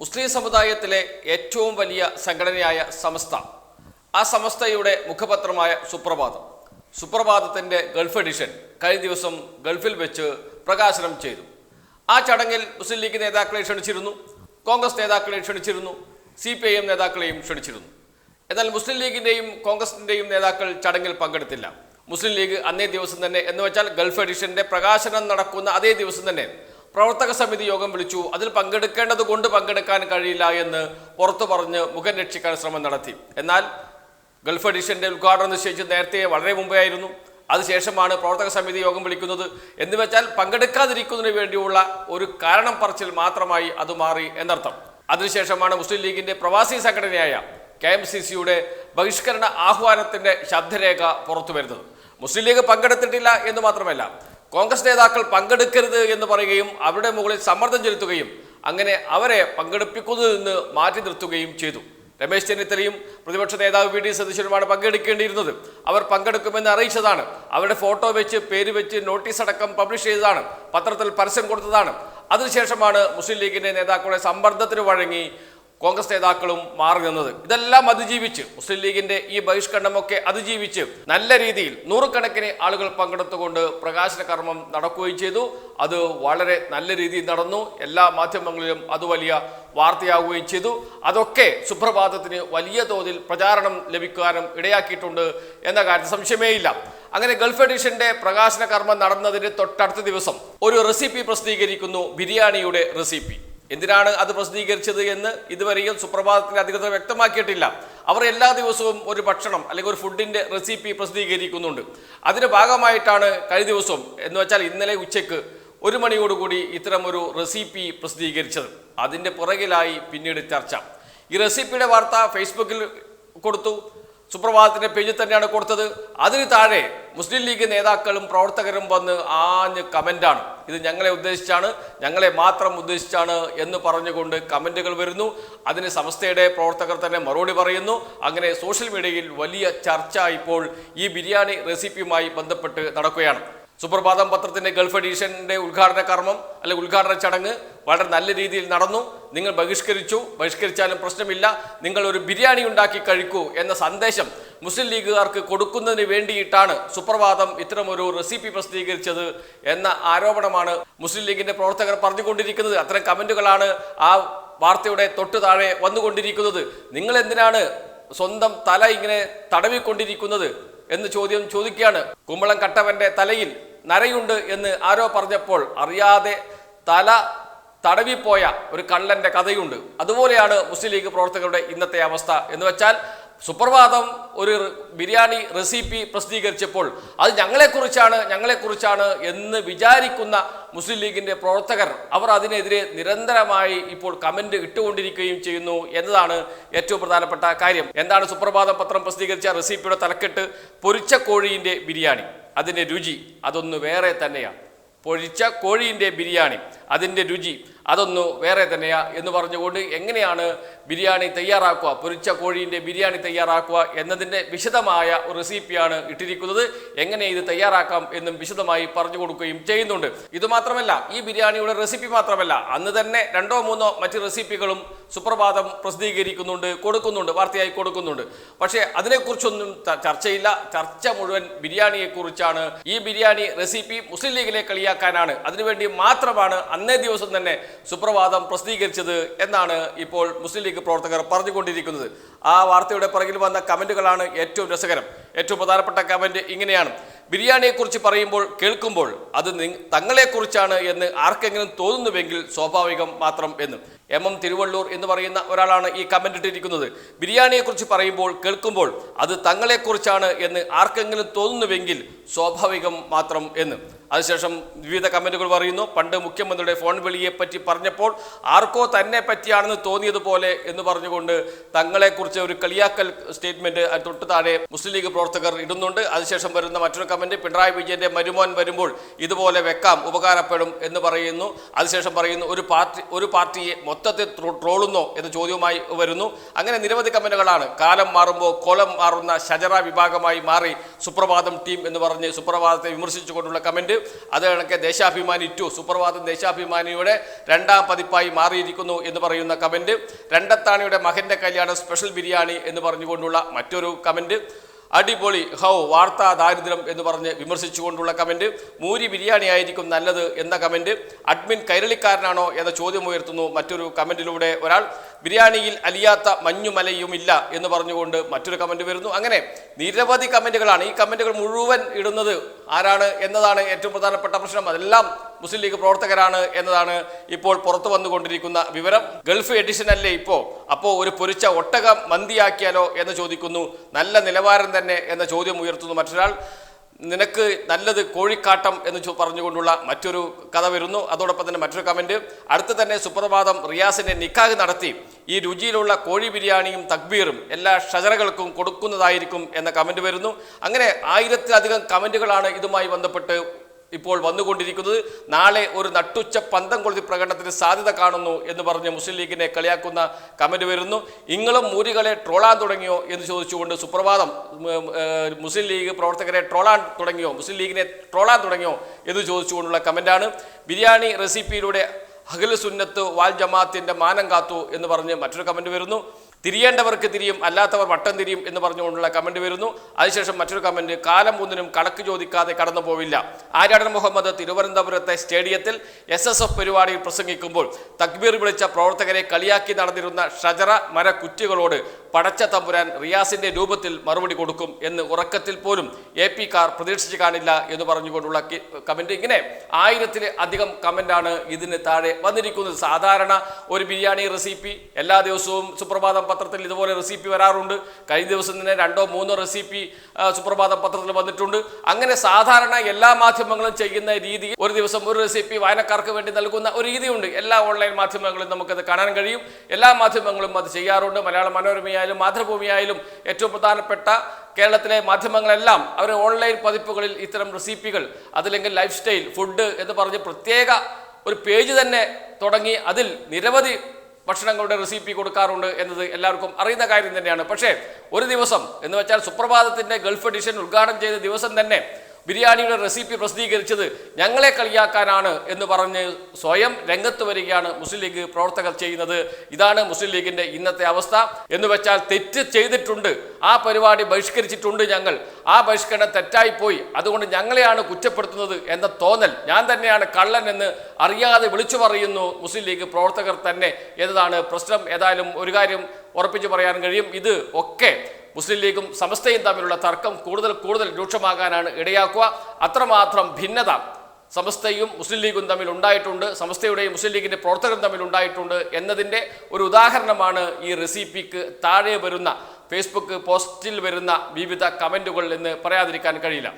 മുസ്ലിം സമുദായത്തിലെ ഏറ്റവും വലിയ സംഘടനയായ സമസ്ത. ആ സമസ്തയുടെ മുഖപത്രമായ സുപ്രഭാതം. സുപ്രഭാതത്തിന്റെ ഗൾഫ് എഡിഷൻ കഴിഞ്ഞ ദിവസം ഗൾഫിൽ വെച്ച് പ്രകാശനം ചെയ്തു. ആ ചടങ്ങിൽ മുസ്ലിം ലീഗ് നേതാക്കളെ ക്ഷണിച്ചിരുന്നു. കോൺഗ്രസ് നേതാക്കളെ ക്ഷണിച്ചിരുന്നു. സി പി ഐ എം നേതാക്കളെയും ക്ഷണിച്ചിരുന്നു. എന്നാൽ മുസ്ലിം ലീഗിന്റെയും കോൺഗ്രസിന്റെയും നേതാക്കൾ ചടങ്ങിൽ പങ്കെടുത്തില്ല. മുസ്ലിം ലീഗ് അന്നേ ദിവസം തന്നെ എന്ന് വെച്ചാൽ ഗൾഫ് എഡിഷന്റെ പ്രകാശനം നടക്കുന്ന അതേ ദിവസം തന്നെ പ്രവർത്തക സമിതി യോഗം വിളിച്ചു. അതിൽ പങ്കെടുക്കേണ്ടത് കൊണ്ട് പങ്കെടുക്കാൻ കഴിയില്ല എന്ന് പുറത്തു പറഞ്ഞ് മുഖം രക്ഷിക്കാൻ ശ്രമം നടത്തി. എന്നാൽ ഗൾഫ് എഡിഷന്റെ ഉദ്ഘാടനം നിശ്ചയിച്ച് നേരത്തെ വളരെ മുമ്പേ ആയിരുന്നു അതിനുശേഷമാണ് പ്രവർത്തക സമിതി യോഗം വിളിക്കുന്നത്. എന്ന് വെച്ചാൽ പങ്കെടുക്കാതിരിക്കുന്നതിന് വേണ്ടിയുള്ള ഒരു കാരണം പറച്ചിൽ മാത്രമായി അത് മാറി എന്നർത്ഥം. അതിനുശേഷമാണ് മുസ്ലിം ലീഗിന്റെ പ്രവാസി സംഘടനയായ കെ എം സി സിയുടെ ബഹിഷ്കരണ ആഹ്വാനത്തിന്റെ ശബ്ദരേഖ പുറത്തു വരുന്നത് മുസ്ലിം ലീഗ് പങ്കെടുത്തിട്ടില്ല എന്ന് മാത്രമല്ല കോൺഗ്രസ് നേതാക്കൾ പങ്കെടുക്കരുത് എന്ന് പറയുകയും അവരുടെ മുകളിൽ സമ്മർദ്ദം ചെലുത്തുകയും അങ്ങനെ അവരെ പങ്കെടുപ്പിക്കുന്നതിൽ നിന്ന് മാറ്റി നിർത്തുകയും ചെയ്തു. രമേശ് ചെന്നിത്തലയും പ്രതിപക്ഷ നേതാവ് വി ഡി സതീശനുമാണ് പങ്കെടുക്കേണ്ടിയിരുന്നത്. അവർ പങ്കെടുക്കുമെന്ന് അറിയിച്ചതാണ്. അവരുടെ ഫോട്ടോ വെച്ച് പേര് വെച്ച് നോട്ടീസ് അടക്കം പബ്ലിഷ് ചെയ്തതാണ്. പത്രത്തിൽ പരസ്യം കൊടുത്തതാണ്. അതിനുശേഷമാണ് മുസ്ലിം ലീഗിന്റെ നേതാക്കളുടെ സമ്മർദ്ദത്തിന് വഴങ്ങി കോൺഗ്രസ് നേതാക്കളും മാറി നിന്നത്. ഇതെല്ലാം അതിജീവിച്ച് മുസ്ലിം ലീഗിന്റെ ഈ ബഹിഷ്കരണമൊക്കെ അതിജീവിച്ച് നല്ല രീതിയിൽ നൂറുകണക്കിന് ആളുകൾ പങ്കെടുത്തുകൊണ്ട് പ്രകാശന കർമ്മം നടക്കുകയും ചെയ്തു. അത് വളരെ നല്ല രീതിയിൽ നടന്നു. എല്ലാ മാധ്യമങ്ങളിലും അത് വലിയ വാർത്തയാവുകയും ചെയ്തു. അതൊക്കെ സുപ്രഭാതത്തിന് വലിയ തോതിൽ പ്രചാരണം ലഭിക്കാനും ഇടയാക്കിയിട്ടുണ്ട് എന്ന കാര്യത്തിൽ സംശയമേയില്ല അങ്ങനെ ഗൾഫ് എഡിഷന്റെ പ്രകാശന കർമ്മം നടന്നതിന് തൊട്ടടുത്ത ദിവസം ഒരു റെസിപ്പി പ്രസിദ്ധീകരിക്കുന്നു ബിരിയാണിയുടെ റെസിപ്പി. എന്തിനാണ് അത് പ്രസിദ്ധീകരിച്ചത് എന്ന് ഇതുവരെയും സുപ്രഭാതത്തിന്റെ അധികൃതർ വ്യക്തമാക്കിയിട്ടില്ല. അവർ എല്ലാ ദിവസവും ഒരു ഭക്ഷണം അല്ലെങ്കിൽ ഒരു ഫുഡിന്റെ റെസിപ്പി പ്രസിദ്ധീകരിക്കുന്നുണ്ട്. അതിന്റെ ഭാഗമായിട്ടാണ് കഴിഞ്ഞ ദിവസം എന്ന് വെച്ചാൽ ഇന്നലെ ഉച്ചയ്ക്ക് ഒരു മണിയോടുകൂടി ഇത്തരം ഒരു റെസിപ്പി പ്രസിദ്ധീകരിച്ചത്. അതിന്റെ പുറകിലായി പിന്നീട് ചർച്ച. ഈ റെസിപ്പിയുടെ വാർത്ത ഫേസ്ബുക്കിൽ കൊടുത്തു. സുപ്രഭാതത്തിന്റെ പേജിൽ തന്നെയാണ് കൊടുത്തത്. അതിന് താഴെ മുസ്ലിം ലീഗ് നേതാക്കളും പ്രവർത്തകരും വന്ന് ആഞ്ഞ് കമന്റാണ് ഇത് ഞങ്ങളെ ഉദ്ദേശിച്ചാണ് ഞങ്ങളെ മാത്രം ഉദ്ദേശിച്ചാണ് എന്ന് പറഞ്ഞുകൊണ്ട് കമന്റുകൾ വരുന്നു. അതിന് സംസ്ഥയുടെ പ്രവർത്തകർ തന്നെ മറുപടി പറയുന്നു. അങ്ങനെ സോഷ്യൽ മീഡിയയിൽ വലിയ ചർച്ച ഇപ്പോൾ ഈ ബിരിയാണി റെസിപ്പിയുമായി ബന്ധപ്പെട്ട് നടക്കുകയാണ്. സുപ്രഭാതം പത്രത്തിന്റെ ഗൾഫ് എഡീഷന്റെ ഉദ്ഘാടന കർമ്മം അല്ലെ ഉദ്ഘാടന ചടങ്ങ് വളരെ നല്ല രീതിയിൽ നടന്നു. നിങ്ങൾ ബഹിഷ്കരിച്ചു. ബഹിഷ്കരിച്ചാലും പ്രശ്നമില്ല. നിങ്ങൾ ഒരു ബിരിയാണി ഉണ്ടാക്കി കഴിക്കൂ എന്ന സന്ദേശം മുസ്ലിം ലീഗുകാർക്ക് കൊടുക്കുന്നതിന് വേണ്ടിയിട്ടാണ് സുപ്രഭാതം ഇത്തരമൊരു റെസിപ്പി പ്രസിദ്ധീകരിച്ചത് എന്ന ആരോപണമാണ് മുസ്ലിം ലീഗിന്റെ പ്രവർത്തകർ പറഞ്ഞുകൊണ്ടിരിക്കുന്നത്. അത്തരം കമന്റുകളാണ് ആ വാർത്തയുടെ തൊട്ടു താഴെ വന്നുകൊണ്ടിരിക്കുന്നത്. നിങ്ങൾ എന്തിനാണ് സ്വന്തം തല ഇങ്ങനെ തടവിക്കൊണ്ടിരിക്കുന്നത്? എന്ന് ചോദ്യം ചോദിക്കുകയാണ്. കുമ്പളം കട്ടവന്റെ തലയിൽ നരയുണ്ട് എന്ന് ആരോ പറഞ്ഞപ്പോൾ അറിയാതെ തല തടവിപ്പോയ ഒരു കള്ളന്റെ കഥയുണ്ട്. അതുപോലെയാണ് മുസ്ലിം ലീഗ് പ്രവർത്തകരുടെ ഇന്നത്തെ അവസ്ഥ എന്ന് വെച്ചാൽ സുപ്രഭാതം ഒരു ബിരിയാണി റെസിപ്പി പ്രസിദ്ധീകരിച്ചപ്പോൾ അത് ഞങ്ങളെക്കുറിച്ചാണ് ഞങ്ങളെക്കുറിച്ചാണ് എന്ന് വിചാരിക്കുന്ന മുസ്ലിം ലീഗിന്റെ പ്രവർത്തകർ അവർ അതിനെതിരെ നിരന്തരമായി ഇപ്പോൾ കമന്റ് ഇട്ടുകൊണ്ടിരിക്കുകയും ചെയ്യുന്നു എന്നതാണ് ഏറ്റവും പ്രധാനപ്പെട്ട കാര്യം. എന്താണ് സുപ്രഭാതം പത്രം പ്രസിദ്ധീകരിച്ച റെസിപ്പിയുടെ തലക്കെട്ട് പൊരിച്ച കോഴിയിന്റെ ബിരിയാണി? അതിന്റെ രുചി അതൊന്ന് വേറെ തന്നെയാണ് പൊരിച്ച കോഴിന്റെ ബിരിയാണി. അതിന്റെ രുചി അതൊന്നു വേറെ തന്നെയാ എന്ന് പറഞ്ഞുകൊണ്ട് എങ്ങനെയാണ് ബിരിയാണി തയ്യാറാക്കുക പൊരിച്ച കോഴീന്റെ ബിരിയാണി തയ്യാറാക്കുക എന്നതിന്റെ വിശദമായ റെസിപ്പിയാണ് ഇട്ടിരിക്കുന്നത്. എങ്ങനെ ഇത് തയ്യാറാക്കാം എന്നും വിശദമായി പറഞ്ഞു കൊടുക്കുകയും ചെയ്യുന്നുണ്ട്. ഇതുമാത്രമല്ല ഈ ബിരിയാണിയുടെ റെസിപ്പി മാത്രമല്ല അന്ന് തന്നെ രണ്ടോ മൂന്നോ മറ്റ് റെസിപ്പികളും സുപ്രഭാതം പ്രസിദ്ധീകരിക്കുന്നുണ്ട് കൊടുക്കുന്നുണ്ട് വാർത്തയായി കൊടുക്കുന്നുണ്ട്. പക്ഷേ അതിനെക്കുറിച്ചൊന്നും ചർച്ചയില്ല. ചർച്ച മുഴുവൻ ബിരിയാണിയെക്കുറിച്ചാണ്. ഈ ബിരിയാണി റെസിപ്പി മുസ്ലിം ലീഗിലെ കളിയാക്കാനാണ്. അതിനുവേണ്ടി മാത്രമാണ് അന്നേ ദിവസം തന്നെ സുപ്രഭാതം പ്രസിദ്ധീകരിച്ചത് എന്നാണ് ഇപ്പോൾ മുസ്ലിം ലീഗ് പ്രവർത്തകർ പറഞ്ഞുകൊണ്ടിരിക്കുന്നത്. ആ വാർത്തയുടെ പിറകിൽ വന്ന കമന്റുകളാണ് ഏറ്റവും രസകരം. ഏറ്റവും പ്രധാനപ്പെട്ട കമന്റ് ഇങ്ങനെയാണ്. ബിരിയാണിയെക്കുറിച്ച് പറയുമ്പോൾ കേൾക്കുമ്പോൾ അത് തങ്ങളെക്കുറിച്ചാണ് എന്ന് ആർക്കെങ്കിലും തോന്നുന്നുവെങ്കിൽ സ്വാഭാവികം മാത്രം എന്ന്. എം എം തിരുവള്ളൂർ എന്ന് പറയുന്ന ഒരാളാണ് ഈ കമന്റ് ഇട്ടിരിക്കുന്നത്. ബിരിയാണിയെക്കുറിച്ച് പറയുമ്പോൾ കേൾക്കുമ്പോൾ അത് തങ്ങളെക്കുറിച്ചാണ് എന്ന് ആർക്കെങ്കിലും തോന്നുന്നുവെങ്കിൽ സ്വാഭാവികം മാത്രം എന്ന്. അതിനുശേഷം വിവിധ കമന്റുകൾ പറയുന്നു. പണ്ട് മുഖ്യമന്ത്രിയുടെ ഫോൺ വിളിയെ പറ്റി പറഞ്ഞപ്പോൾ ആർക്കോ തന്നെ പറ്റിയാണെന്ന് തോന്നിയതുപോലെ എന്ന് പറഞ്ഞുകൊണ്ട് തങ്ങളെക്കുറിച്ച് ഒരു കളിയാക്കൽ സ്റ്റേറ്റ്മെന്റ് തൊട്ട് താഴെ മുസ്ലിം ലീഗ് പ്രവർത്തകർ ഇടുന്നുണ്ട്. അതിനുശേഷം വരുന്ന മറ്റൊരു കമന്റ് പിണറായി വിജയന്റെ മരുമോൻ വരുമ്പോൾ ഇതുപോലെ വെക്കാം ഉപകാരപ്പെടും എന്ന് പറയുന്നു. അതിനുശേഷം പറയുന്നു ഒരു പാർട്ടി ഒരു പാർട്ടിയെ മൊത്തത്തിൽ ട്രോ- ട്രോളുന്നോ എന്ന ചോദ്യവുമായി വരുന്നു. അങ്ങനെ നിരവധി കമന്റുകളാണ് കാലം മാറുമ്പോൾ കോലം മാറുന്ന ഷജറ വിഭാഗമായി മാറി സുപ്രഭാതം ടീം എന്ന് പറഞ്ഞ് സുപ്രഭാതത്തെ വിമർശിച്ചുകൊണ്ടുള്ള കമന്റ്. അത് കണക്കെ ദേശാഭിമാനി ടു. സുപ്രഭാതം ദേശാഭിമാനിയുടെ രണ്ടാം പതിപ്പായി മാറിയിരിക്കുന്നു എന്ന് പറയുന്ന കമന്റ്. രണ്ടത്താണിയുടെ മകന്റെ കല്യാണം സ്പെഷ്യൽ ബിരിയാണി എന്ന് പറഞ്ഞുകൊണ്ടുള്ള മറ്റൊരു കമന്റ്. അടിപൊളി ഹൗ വാർത്താ ദാരിദ്ര്യം എന്ന് പറഞ്ഞ് വിമർശിച്ചുകൊണ്ടുള്ള കമന്റ് മൂരി ബിരിയാണി ആയിരിക്കും നല്ലത് എന്ന കമന്റ് അഡ്മിൻ കൈരളിക്കാരനാണോ എന്ന ചോദ്യം ഉയർത്തുന്നു മറ്റൊരു കമന്റിലൂടെ ഒരാൾ. ബിരിയാണിയിൽ അലിയാത്ത മഞ്ഞുമലയുമില്ല എന്ന് പറഞ്ഞുകൊണ്ട് മറ്റൊരു കമന്റ് വരുന്നു. അങ്ങനെ നിരവധി കമന്റുകളാണ് ഈ കമന്റുകൾ മുഴുവൻ ഇടുന്നത്. ആരാണ് എന്നതാണ് ഏറ്റവും പ്രധാനപ്പെട്ട പ്രശ്നം. അതെല്ലാം മുസ്ലിം ലീഗ് പ്രവർത്തകരാണ് എന്നതാണ് ഇപ്പോൾ പുറത്തു വന്നുകൊണ്ടിരിക്കുന്ന വിവരം. ഗൾഫ് എഡിഷൻ അല്ലേ ഇപ്പോൾ അപ്പോൾ ഒരു പൊരിച്ച ഒട്ടകം മന്തിയാക്കിയാലോ എന്ന് ചോദിക്കുന്നു. നല്ല നിലവാരം തന്നെ എന്ന ചോദ്യം ഉയർത്തുന്നു മറ്റൊരാൾ. നിനക്ക് നല്ലത് കോഴിക്കാട്ടം എന്ന് പറഞ്ഞുകൊണ്ടുള്ള മറ്റൊരു കഥ വരുന്നു. അതോടൊപ്പം തന്നെ മറ്റൊരു കമന്റ് അടുത്ത് തന്നെ സുപ്രഭാതം റിയാസിന്റെ നിക്കാഹ് നടത്തി. ഈ രുചിയിലുള്ള കോഴി ബിരിയാണിയും തക്ബീറും എല്ലാ ഷജറകൾക്കും കൊടുക്കുന്നതായിരിക്കും എന്ന കമന്റ് വരുന്നു. അങ്ങനെ ആയിരത്തിലധികം കമന്റുകളാണ് ഇതുമായി ബന്ധപ്പെട്ട് ഇപ്പോൾ വന്നുകൊണ്ടിരിക്കുന്നത്. നാളെ ഒരു നട്ടുച്ച പന്തം കൊളുത്തി പ്രകടനത്തിന് സാധ്യത കാണുന്നു എന്ന് പറഞ്ഞ് മുസ്ലിം ലീഗിനെ കളിയാക്കുന്ന കമന്റ് വരുന്നു. ഇങ്ങളും മൂരികളെ ട്രോളാൻ തുടങ്ങിയോ എന്ന് ചോദിച്ചുകൊണ്ട് സുപ്രഭാതം മുസ്ലിം ലീഗ് പ്രവർത്തകരെ ട്രോളാൻ തുടങ്ങിയോ മുസ്ലിം ലീഗിനെ ട്രോളാൻ തുടങ്ങിയോ എന്ന് ചോദിച്ചുകൊണ്ടുള്ള കമന്റാണ്. ബിരിയാണി റെസിപ്പിയിലൂടെ അഖിൽ സുന്നത്ത് വാൽ ജമാഅത്തിന്റെ മാനം കാത്തു എന്ന് പറഞ്ഞ് മറ്റൊരു കമന്റ് വരുന്നു. തിരിയേണ്ടവർക്ക് തിരിയും അല്ലാത്തവർ വട്ടം തിരിയും എന്ന് പറഞ്ഞുകൊണ്ടുള്ള കമന്റ് വരുന്നു. അതിനുശേഷം മറ്റൊരു കമന്റ് കാലം ഒന്നിനും കണക്ക് ചോദിക്കാതെ കടന്നു പോവില്ല. ആര്യാടൻ മുഹമ്മദ് തിരുവനന്തപുരത്തെ സ്റ്റേഡിയത്തിൽ എസ് എസ് എഫ് പരിപാടിയിൽ പ്രസംഗിക്കുമ്പോൾ തക്ബീർ വിളിച്ച പ്രവർത്തകരെ കളിയാക്കി നടന്നിരുന്ന ഷജറ മര കുറ്റികളോട് പടച്ച തമ്പുരാൻ റിയാസിന്റെ രൂപത്തിൽ മറുപടി കൊടുക്കും എന്ന് ഉറക്കത്തിൽ പോലും എ പി കാർ പ്രതീക്ഷിച്ച് കാണില്ല എന്ന് പറഞ്ഞുകൊണ്ടുള്ള കമന്റ് ഇങ്ങനെ ആയിരത്തിൽ അധികം കമന്റാണ് ഇതിന് താഴെ വന്നിരിക്കുന്നത്. സാധാരണ ഒരു ബിരിയാണി റെസിപ്പി എല്ലാ ദിവസവും സുപ്രഭാതം പത്രത്തിൽ ഇതുപോലെ റെസിപ്പി വരാറുണ്ട്. കഴിഞ്ഞ ദിവസം തന്നെ രണ്ടോ മൂന്നോ റെസിപ്പി സുപ്രഭാതം പത്രത്തിൽ വന്നിട്ടുണ്ട്. അങ്ങനെ സാധാരണ എല്ലാ മാധ്യമങ്ങളും ചെയ്യുന്ന രീതി ഒരു ദിവസം ഒരു റെസിപ്പി വായനക്കാർക്ക് വേണ്ടി നൽകുന്ന ഒരു രീതിയുണ്ട്. എല്ലാ ഓൺലൈൻ മാധ്യമങ്ങളും നമുക്കത് കാണാൻ കഴിയും. എല്ലാ മാധ്യമങ്ങളും അത് ചെയ്യാറുണ്ട്. മലയാള മനോരമയായാലും മാതൃഭൂമിയായാലും ഏറ്റവും പ്രധാനപ്പെട്ട കേരളത്തിലെ മാധ്യമങ്ങളെല്ലാം അവർ ഓൺലൈൻ പതിപ്പുകളിൽ ഇത്തരം റെസിപ്പികൾ അതല്ലെങ്കിൽ ലൈഫ് സ്റ്റൈൽ ഫുഡ് എന്ന് പറഞ്ഞ് പ്രത്യേക ഒരു പേജ് തന്നെ തുടങ്ങി അതിൽ നിരവധി ഭക്ഷണങ്ങളുടെ റെസിപ്പി കൊടുക്കാറുണ്ട് എന്നത് എല്ലാവർക്കും അറിയുന്ന കാര്യം തന്നെയാണ്. പക്ഷേ ഒരു ദിവസം എന്ന് വെച്ചാൽ സുപ്രഭാതത്തിന്റെ ഗൾഫ് എഡിഷൻ ഉദ്ഘാടനം ചെയ്ത ദിവസം തന്നെ ബിരിയാണിയുടെ റെസിപ്പി പ്രസിദ്ധീകരിച്ചത് ഞങ്ങളെ കളിയാക്കാനാണ് എന്ന് പറഞ്ഞ് സ്വയം രംഗത്ത് വരികയാണ് മുസ്ലിം ലീഗ് പ്രവർത്തകർ ചെയ്യുന്നത്. ഇതാണ് മുസ്ലിം ലീഗിന്റെ ഇന്നത്തെ അവസ്ഥ. എന്ന് വെച്ചാൽ തെറ്റ് ചെയ്തിട്ടുണ്ട്. ആ പരിപാടി ബഹിഷ്കരിച്ചിട്ടുണ്ട് ഞങ്ങൾ. ആ ബഹിഷ്കരണം തെറ്റായിപ്പോയി അതുകൊണ്ട് ഞങ്ങളെയാണ് കുറ്റപ്പെടുത്തുന്നത് എന്ന തോന്നൽ. ഞാൻ തന്നെയാണ് കള്ളൻ എന്ന് അറിയാതെ വിളിച്ചു പറയുന്നു മുസ്ലിം ലീഗ് പ്രവർത്തകർ തന്നെ എന്നതാണ് പ്രശ്നം. ഏതായാലും ഒരു കാര്യം ഉറപ്പിച്ചു പറയാൻ കഴിയും. ഇത് ഒക്കെ മുസ്ലിം ലീഗും സമസ്തയും തമ്മിലുള്ള തർക്കം കൂടുതൽ കൂടുതൽ രൂക്ഷമാകാനാണ് ഇടയാക്കുക. അത്രമാത്രം ഭിന്നത സമസ്തയും മുസ്ലിം ലീഗും തമ്മിൽ ഉണ്ടായിട്ടുണ്ട്. സമസ്തയുടെയും മുസ്ലിം ലീഗിന്റെ പ്രവർത്തകരും തമ്മിൽ ഉണ്ടായിട്ടുണ്ട് എന്നതിന്റെ ഒരു ഉദാഹരണമാണ് ഈ റെസിപ്പിക്ക് താഴെ വരുന്ന ഫേസ്ബുക്ക് പോസ്റ്റിൽ വരുന്ന വിവിധ കമന്റുകൾ എന്ന് പറയാതിരിക്കാൻ കഴിയില്ല.